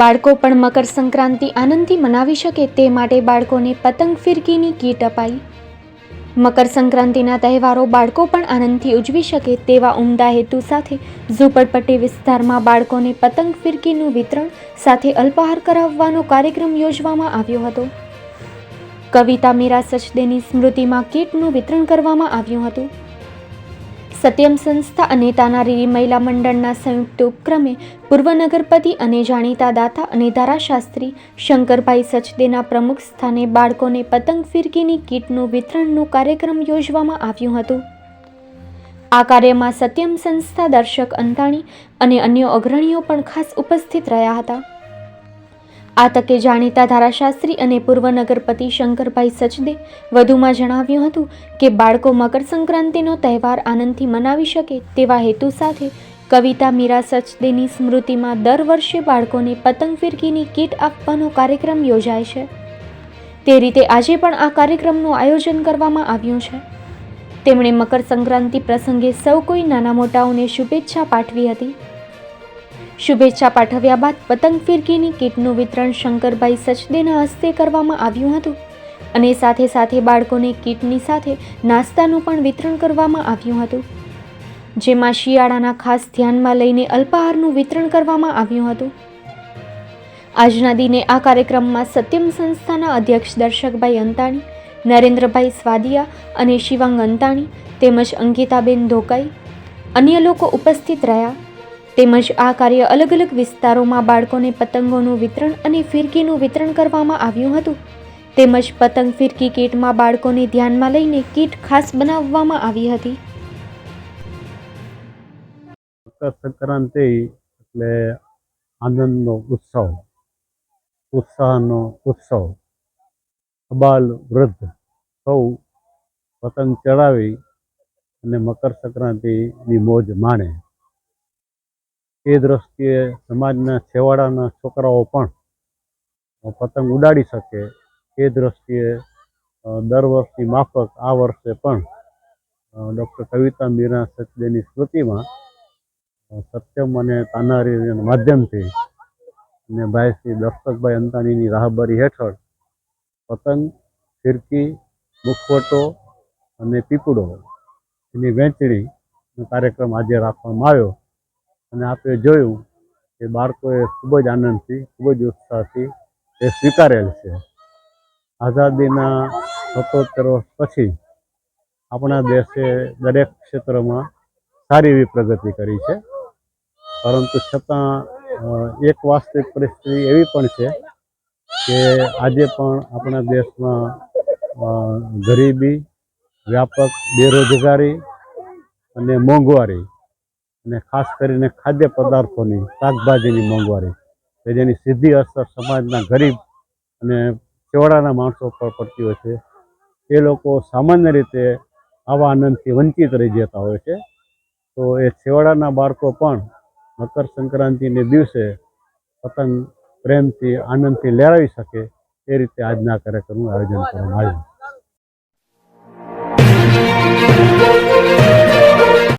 બાળકો પણ મકર સંક્રાંતિ આનંદથી મનાવી શકે તે માટે બાળકોને પતંગ ફિરકીની કીટ અપાઈ. મકર સંક્રાંતિના તહેવારો બાળકો પણ આનંદથી ઉજવી શકે તેવા ઉમદા હેતુ સાથે ઝૂંપડપટ્ટી વિસ્તારમાં બાળકોને પતંગ ફિરકીનું વિતરણ સાથે અલ્પાહાર કરાવવાનો કાર્યક્રમ યોજવામાં આવ્યો હતો. કવિતા મીરા સચદેની સ્મૃતિમાં કીટનું વિતરણ કરવામાં આવ્યું હતું. સત્યમ સંસ્થા અને તાનારીરી મહિલા મંડળના સંયુક્ત ઉપક્રમે પૂર્વ નગરપતિ અને જાણીતા દાતા અને ધારાશાસ્ત્રી શંકરભાઈ સચદેના પ્રમુખ સ્થાને બાળકોને પતંગ ફિરકીની કીટનું વિતરણનું કાર્યક્રમ યોજવામાં આવ્યું હતું. આ કાર્યમાં સત્યમ સંસ્થા દર્શક અંતાણી અને અન્ય અગ્રણીઓ પણ ખાસ ઉપસ્થિત રહ્યા હતા. આ તકે જાણીતા ધારાશાસ્ત્રી અને પૂર્વ નગરપતિ શંકરભાઈ સચદે વધુમાં જણાવ્યું હતું કે બાળકો મકર સંક્રાંતિનો તહેવાર આનંદથી મનાવી શકે તેવા હેતુ સાથે કવિતા મીરા સચદેની સ્મૃતિમાં દર વર્ષે બાળકોને પતંગ ફિરકીની કીટ આપવાનો કાર્યક્રમ યોજાય છે. તે રીતે આજે પણ આ કાર્યક્રમનું આયોજન કરવામાં આવ્યું છે. તેમણે મકર સંક્રાંતિ પ્રસંગે સૌ કોઈ નાના મોટાઓને શુભેચ્છા પાઠવી હતી. શુભેચ્છા પાઠવ્યા બાદ પતંગ ફિરકીની કીટનું વિતરણ શંકરભાઈ સચદેના હસ્તે કરવામાં આવ્યું હતું. અને સાથે સાથે બાળકોને કીટની સાથે નાસ્તાનું પણ વિતરણ કરવામાં આવ્યું હતું. જેમાં શિયાળાના ખાસ ધ્યાનમાં લઈને અલ્પાહારનું વિતરણ કરવામાં આવ્યું હતું. આજના દિને આ કાર્યક્રમમાં સત્યમ સંસ્થાના અધ્યક્ષ દર્શકભાઈ અંતાણી, નરેન્દ્રભાઈ સ્વાદિયા અને શિવાંગ અંતાણી તેમજ અંકિતાબેન ધોકાઈ, અન્ય લોકો ઉપસ્થિત રહ્યા. તેમજ આ કાર્ય અલગ અલગ વિસ્તારોમાં બાળકોને પતંગોનું વિતરણ અને ફિરકીનું વિતરણ કરવામાં આવ્યું હતું. તેમજ પતંગ ફિરકી કીટમાં બાળકોને ધ્યાનમાં લઈને કીટ ખાસ બનાવવામાં આવી હતી. મકર સંક્રાંતિ એટલે આનંદનો ઉત્સવ, ઉત્સાહનો ઉત્સવ. અબાલ વૃદ્ધ સૌ પતંગ ચડાવી અને મકર સંક્રાંતિની મોજ માણે. એ દ્રષ્ટિએ સમાજના છેવાડાના છોકરાઓ પણ પતંગ ઉડાડી શકે એ દ્રષ્ટિએ દર વર્ષની માફક આ વર્ષે પણ ડૉક્ટર કવિતા મીરા સચદેની સ્મૃતિમાં સત્યમ અને તાનારી માધ્યમથી અને ભાઈ શ્રી દર્શકભાઈ અંતાણીની રાહબરી હેઠળ પતંગ, ફિરકી, મુખવટો અને પીપળો એની વહેંચણીનો કાર્યક્રમ આજે રાખવામાં આવ્યો. અને આપણે જોયું કે બાળકોએ ખૂબ જ આનંદથી, ખૂબ જ ઉત્સાહથી એ સ્વીકારેલ છે. આઝાદીના સત્તોતેર વર્ષ પછી આપણા દેશે દરેક ક્ષેત્રમાં સારી એવી પ્રગતિ કરી છે. પરંતુ છતાં એક વાસ્તવિક પરિસ્થિતિ એવી પણ છે કે આજે પણ આપણા દેશમાં ગરીબી, વ્યાપક બેરોજગારી અને મોંઘવારી અને ખાસ કરીને ખાદ્ય પદાર્થોની શાકભાજીની મોંઘવારી કે જેની સીધી અસર સમાજના ગરીબ અને છેવાડાના માણસો પર પડતી હોય છે. એ લોકો સામાન્ય રીતે આવા આનંદથી વંચિત રહી જતા હોય છે. તો એ છેવાડાના બાળકો પણ મકર સંક્રાંતિને દિવસે પતંગ પ્રેમથી, આનંદથી લહેરાવી શકે એ રીતે આજના કાર્યક્રમનું આયોજન કરવામાં આવ્યું.